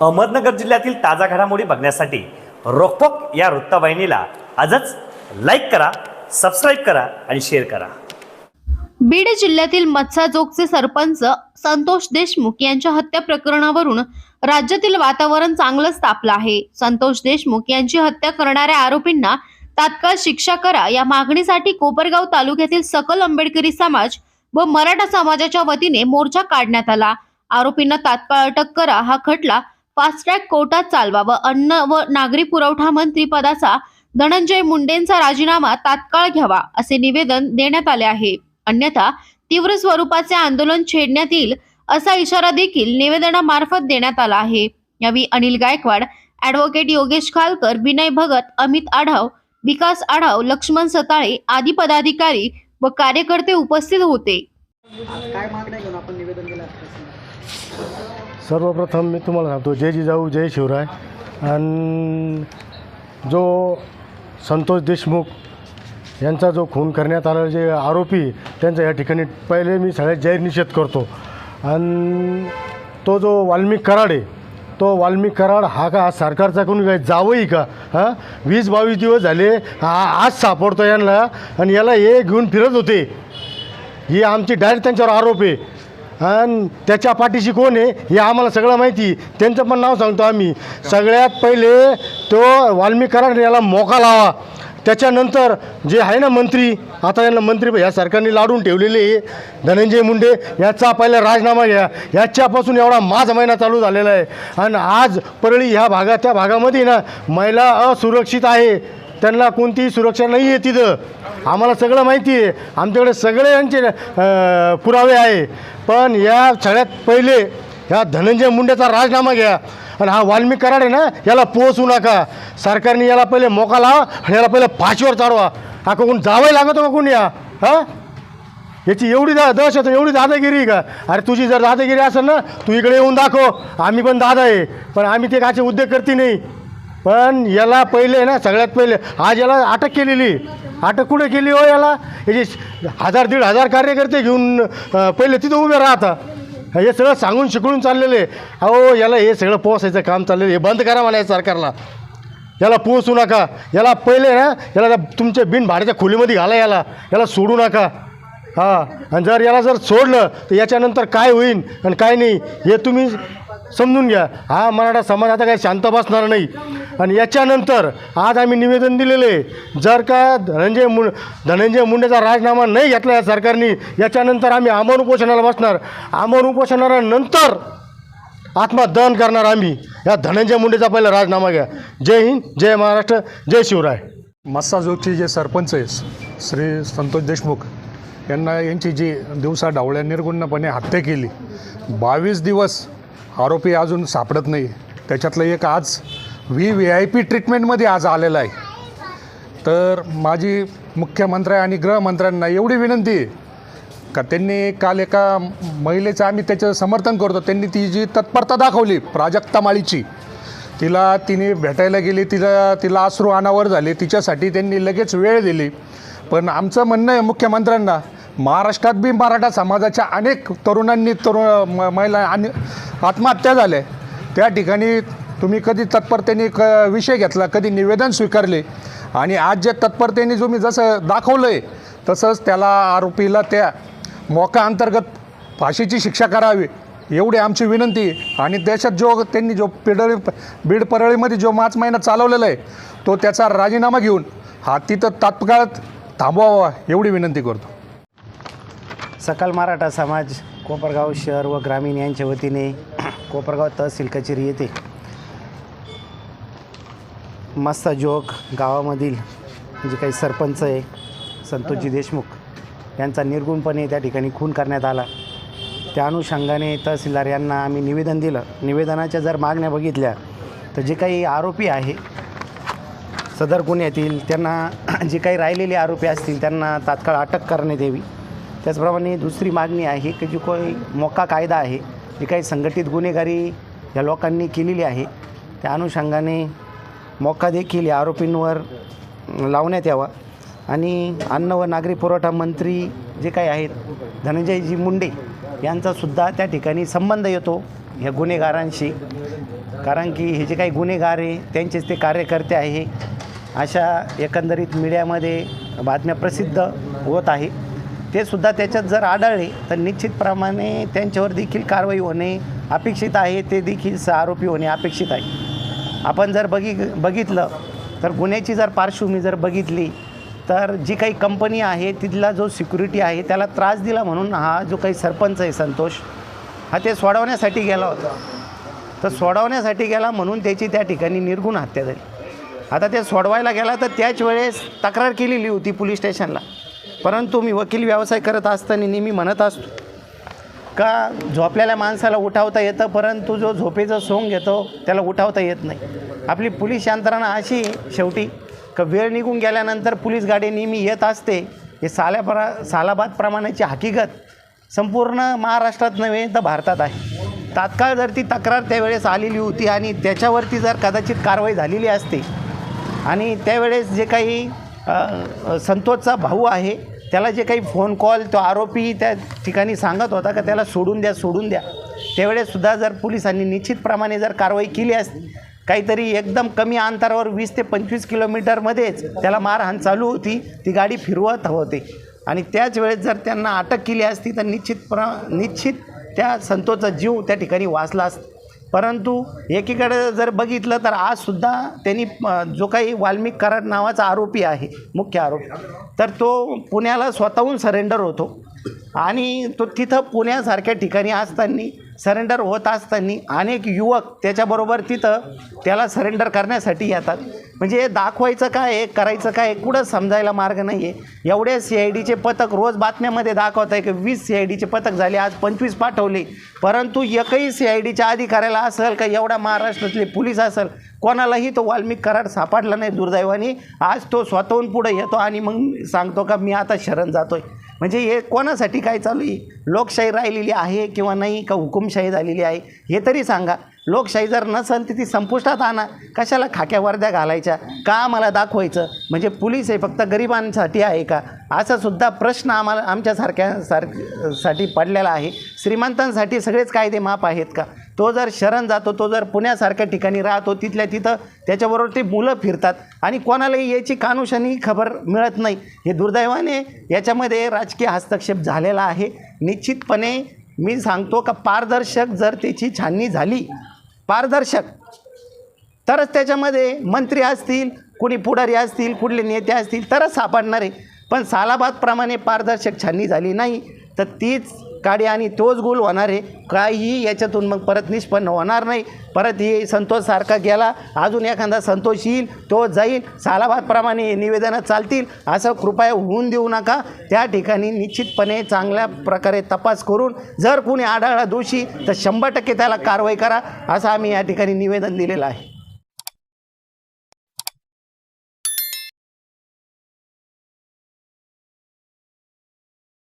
अहमदनगर जिल्ह्यातील ताजा घडामोडी बघण्यासाठी रोकपोक या वृत्तवाहिनीला आजच लाईक करा सबस्क्राईब करा आणि शेअर करा. बीड जिल्ह्यातील मत्साजोगचे सरपंच संतोष देशमुख यांच्या हत्या प्रकरणावरून राज्यातील वातावरण चांगलंच तापलं आहे. संतोष देशमुख यांची हत्या करणाऱ्या आरोपींना तात्काळ शिक्षा करा या मागणीसाठी कोपरगाव तालुक्यातील सकल आंबेडकरी समाज व मराठा समाजाच्या वतीने मोर्चा काढण्यात आला. आरोपींना तात्काळ अटक करा हा खटला फास्ट ट्रॅक कोर्टात चालवा व अन्न व नागरी पुरवठा मंत्री पदाचा धनंजय मुंडेंचा राजीनामा तात्काळ घ्यावा असे निवेदन देण्यात आले आहे. अन्यथा तीव्र स्वरूपाचे आंदोलन छेडण्यात येईल असा इशारा देखील निवेदनामार्फत देण्यात आला आहे. यावेळी अनिल गायकवाड ॲडव्होकेट योगेश खालकर विनय भगत अमित आढाव विकास आढाव लक्ष्मण सताळे आदी पदाधिकारी व कार्यकर्ते उपस्थित होते. काय मागण्या घेऊन आपण निवेदन केलं आजपासून सर्वप्रथम मी तुम्हाला सांगतो जय जिजाऊ जय शिवराय. आणि जो संतोष देशमुख यांचा जो खून करण्यात आला जे आरोपी त्यांचा या ठिकाणी पहिले मी सगळ्यात जाहीर निषेध करतो. आणि तो जो वाल्मिक कराड आहे तो वाल्मिक कराड हा का आज सरकारचा कोणी काय जावंही का? हां? वीस बावीस दिवस झाले हा आज सापडतो यांना. आणि याला हे घेऊन फिरत होते. ही आमची डायरेक्ट त्यांच्यावर आरोप आहे. आणि त्याच्या पाठीशी कोण आहे हे आम्हाला सगळं माहिती त्यांचं पण नाव सांगतो आम्ही. सगळ्यात पहिले तो वाल्मिक कराड याला मोका लावा. त्याच्यानंतर जे आहे ना मंत्री आता यांना मंत्री ह्या सरकारने लाडून ठेवलेले आहे. धनंजय मुंडे याचा पहिला राजीनामा घ्या. याच्यापासून एवढा माझ महिना चालू झालेला आहे. आणि आज परळी ह्या भागात त्या भागामध्ये ना महिला असुरक्षित आहे. त्यांना कोणतीही सुरक्षा नाही आहे तिथं. आम्हाला सगळं माहिती आहे. आमच्याकडे सगळे यांचे पुरावे आहे. पण या सगळ्यात पहिले ह्या धनंजय मुंडेचा राजीनामा घ्या. आणि हा वाल्मिक कराड आहे ना याला पोहोचू नका. सरकारने याला पहिले मोका लावा आणि याला पहिले फाशीवर चालवा हा कोण जावं लागतो का कोण या? हां? याची एवढी दा दहशत एवढी दादागिरी आहे का? अरे तुझी जर दादागिरी असेल ना तू इकडे येऊन दाखव. आम्ही पण दादा आहे. पण आम्ही ते काचे उद्योग करते नाही. पण याला पहिले ना सगळ्यात पहिले आज याला अटक केलेली. अटक कुठे केली हो याला? याचे हजार दीड हजार कार्यकर्ते घेऊन पहिले तिथं उभे राहता. हे सगळं सांगून शिकवून चाललेले. अहो याला हे सगळं पोसायचं काम चाललेलं. हे बंद करा मला या सरकारला. याला पोसू नका. याला पहिले ना याला तुमच्या बिन भाड्याच्या खोलीमध्ये घाला याला. याला सोडू नका. हां. आणि जर याला जर सोडलं तर याच्यानंतर काय होईल आणि काय नाही हे तुम्ही समजून घ्या. हा मराठा समाज आता काही शांत बसणार नाही. आणि याच्यानंतर आज आम्ही निवेदन दिलेलं आहे. जर का धनंजय मुं धनंजय मुंडेचा राजीनामा नाही घेतला या सरकारने याच्यानंतर आम्ही आमरण उपोषणाला बसणार. आमरण उपोषणानंतर आत्मदहन करणार आम्ही. या धनंजय मुंडेचा पहिला राजीनामा घ्या. जय हिंद जय महाराष्ट्र जय शिवराय. मस्साजोगचे जे सरपंच आहे श्री संतोष देशमुख यांना यांची जी दिवसा डावळ्या निर्गुणपणे हत्या केली. बावीस दिवस आरोपी अजून सापडत नाही. त्याच्यातलं एक आज व्ही व्ही आय पी ट्रीटमेंटमध्ये आज आलेला आहे. तर माझी मुख्यमंत्री आणि गृहमंत्र्यांना एवढी विनंती आहे का त्यांनी काल एका महिलेचं आम्ही त्याचं समर्थन करतो. त्यांनी ती जी तत्परता दाखवली प्राजक्ता माळीची तिला तिने भेटायला गेली तिला तिला अश्रू अनावर झाले तिच्यासाठी त्यांनी लगेच वेळ दिली. पण आमचं म्हणणं आहे मुख्यमंत्र्यांना महाराष्ट्रात बी मराठा समाजाच्या अनेक तरुणांनी तरुण म- महिला आणि आत्महत्या झाल्या त्या ठिकाणी तुम्ही कधी तत्परतेने क विषय घेतला कधी निवेदन स्वीकारले आणि आज जे तत्परतेने तुम्ही जसं दाखवलं आहे तसंच त्याला आरोपीला त्या मोका अंतर्गत फाशीची शिक्षा करावी एवढी आमची विनंती आणि देशात जो त्यांनी जो पिडळी बीड परळीमध्ये जो मार्च महिना चालवलेला आहे तो त्याचा राजीनामा घेऊन हा तिथं तात्काळ थांबवावा एवढी विनंती करतो. सकल मराठा समाज कोपरगाव शहर व ग्रामीण यांच्या वतीने कोपरगाव तहसील कचेरी येथे मस्त जोग गावामधील जे काही सरपंच आहे संतोषजी देशमुख यांचा निर्गुणपणे त्या ठिकाणी खून करण्यात आला. त्या अनुषंगाने तहसीलदार यांना आम्ही निवेदन दिलं. निवेदनाच्या जर मागण्या बघितल्या तर जे काही आरोपी आहे सदर गुन्ह्यातील त्यांना जे काही राहिलेले आरोपी असतील त्यांना तात्काळ अटक करण्यात यावी. त्याचप्रमाणे दुसरी मागणी आहे की जो काही मोका कायदा आहे जी काही संघटित गुन्हेगारी या लोकांनी केलेली आहे त्या अनुषंगाने मोका देखील या आरोपींवर लावण्यात यावा. आणि अन्न व नागरी पुरवठा मंत्री जे काही आहेत धनंजयजी मुंडे यांचासुद्धा त्या ठिकाणी संबंध येतो ह्या गुन्हेगारांशी. कारण की हे जे काही गुन्हेगार आहे त्यांचेच ते कार्यकर्ते आहे अशा एकंदरीत मीडियामध्ये बातम्या प्रसिद्ध होत आहे. ते सुद्धा त्याच्यात जर आढळले तर निश्चितप्रमाणे त्यांच्यावर देखील कारवाई होणे अपेक्षित आहे ते देखील आरोपी होणे अपेक्षित आहे. आपण जर बघि बघितलं तर गुन्ह्याची जर पार्श्वभूमी जर बघितली तर जी काही कंपनी आहे तिथला जो सिक्युरिटी आहे त्याला त्रास दिला म्हणून हा जो काही सरपंच आहे संतोष हा ते सोडवण्यासाठी गेला होता. तर सोडवण्यासाठी गेला म्हणून त्याची त्या ठिकाणी निर्गुण हत्या झाली. आता ते सोडवायला गेला तर त्याच वेळेस तक्रार केलेली होती पोलीस स्टेशनला. परंतु मी वकील व्यवसाय करत असताना नेहमी म्हणत असतो का झोपलेल्या माणसाला उठावता येतं परंतु जो झोपेचं सोंग घेतो त्याला उठावता येत नाही. आपली पोलीस यंत्रणा अशी शेवटी का वेळ निघून गेल्यानंतर पोलीस गाडी नेहमी येत असते हे साल्यापरा सालाबाद प्रमाणाची हकीकत. संपूर्ण महाराष्ट्रात नव्हे तर भारतात आहे. तात्काळ जर ती तक्रार त्यावेळेस आलेली होती आणि त्याच्यावरती जर कदाचित कारवाई झालेली असते आणि त्यावेळेस जे काही संतोषचा भाऊ आहे. त्याला जे काही फोन कॉल तो आरोपी त्या ठिकाणी सांगत होता का त्याला सोडून द्या सोडून द्या. त्यावेळेससुद्धा जर पोलिसांनी निश्चितप्रमाणे जर कारवाई केली असती काहीतरी एकदम कमी अंतरावर वीस ते पंचवीस किलोमीटरमध्येच त्याला मारहाण चालू होती ती गाडी फिरवत होते. आणि त्याच वेळेस जर त्यांना अटक केली असती तर निश्चित प्र निश्चित त्या संतोषचा जीव त्या ठिकाणी वाचला असता. परंतु एकीकडे जर बघितलं तर आजसुद्धा त्यांनी जो काही वाल्मिक कराड नावाचा आरोपी आहे मुख्य आरोपी तर तो पुण्याला स्वतःहून सरेंडर होतो. आणि तो तिथं पुण्यासारख्या ठिकाणी असताना सरेंडर होत असताना अनेक युवक त्याच्याबरोबर तिथं त्याला सरेंडर करण्यासाठी येतात. म्हणजे हे दाखवायचं काय आहे करायचं काय आहे कुठं समजायला मार्ग नाही आहे एवढे सी आय डीचे पथक रोज बातम्यामध्ये दाखवत आहे की वीस सी आय डीचे पथक झाले आज पंचवीस पाठवले. परंतु एकही सी आय डीच्या अधिकाऱ्याला असेल का एवढ्या महाराष्ट्रातले पोलीस असेल कोणालाही तो वाल्मिक कराड सापडला नाही दुर्दैवाने. आज तो स्वतःहून पुढे येतो आणि मग सांगतो का मी आता शरण जातोय. म्हणजे हे कोणासाठी काय चालू आहे? लोकशाही राहिलेली आहे किंवा नाही का हुकुमशाही झालेली आहे? हे तरी सांगा. लोकशाही जर नसेल तर ती संपुष्टात आणा. कशाला खाक्या वर्द्या घालायच्या? का आम्हाला दाखवायचं? म्हणजे पोलीस हे फक्त गरिबांसाठी आहे का? असा सुद्धा प्रश्न आम्हाला आमच्यासारख्या सारसाठी पडलेला आहे. श्रीमंतांसाठी सगळेच कायदे माप आहेत का? तो जर शरण जातो तो जर पुण्यासारख्या ठिकाणी राहतो तिथल्या तिथं त्याच्याबरोबर ते मुलं फिरतात. आणि कोणालाही याची कानुषानी खबर मिळत नाही. हे दुर्दैवाने याच्यामध्ये राजकीय हस्तक्षेप झालेला आहे. निश्चितपणे मी सांगतो का पारदर्शक जर त्याची छाननी झाली पारदर्शक तरच त्याच्यामध्ये मंत्री असतील कुणी पुढारी असतील कुठले नेते असतील तरच सापडणार. आहे पण सालाबादप्रमाणे पारदर्शक छाननी झाली नाही तर तीच काडी आणि तोच गोल होणार आहे. काहीही याच्यातून मग परत निष्पन्न होणार नाही. परत हे संतोषसारखा गेला. अजून एखादा संतोष येईल तो जाईल. सालाबादप्रमाणे निवेदनं चालतील. असं कृपया होऊन देऊ नका. त्या ठिकाणी निश्चितपणे चांगल्या प्रकारे तपास करून जर कोणी आढळला दोषी तर शंभर टक्के त्याला कारवाई करा. असं आम्ही या ठिकाणी निवेदन दिलेलं आहे.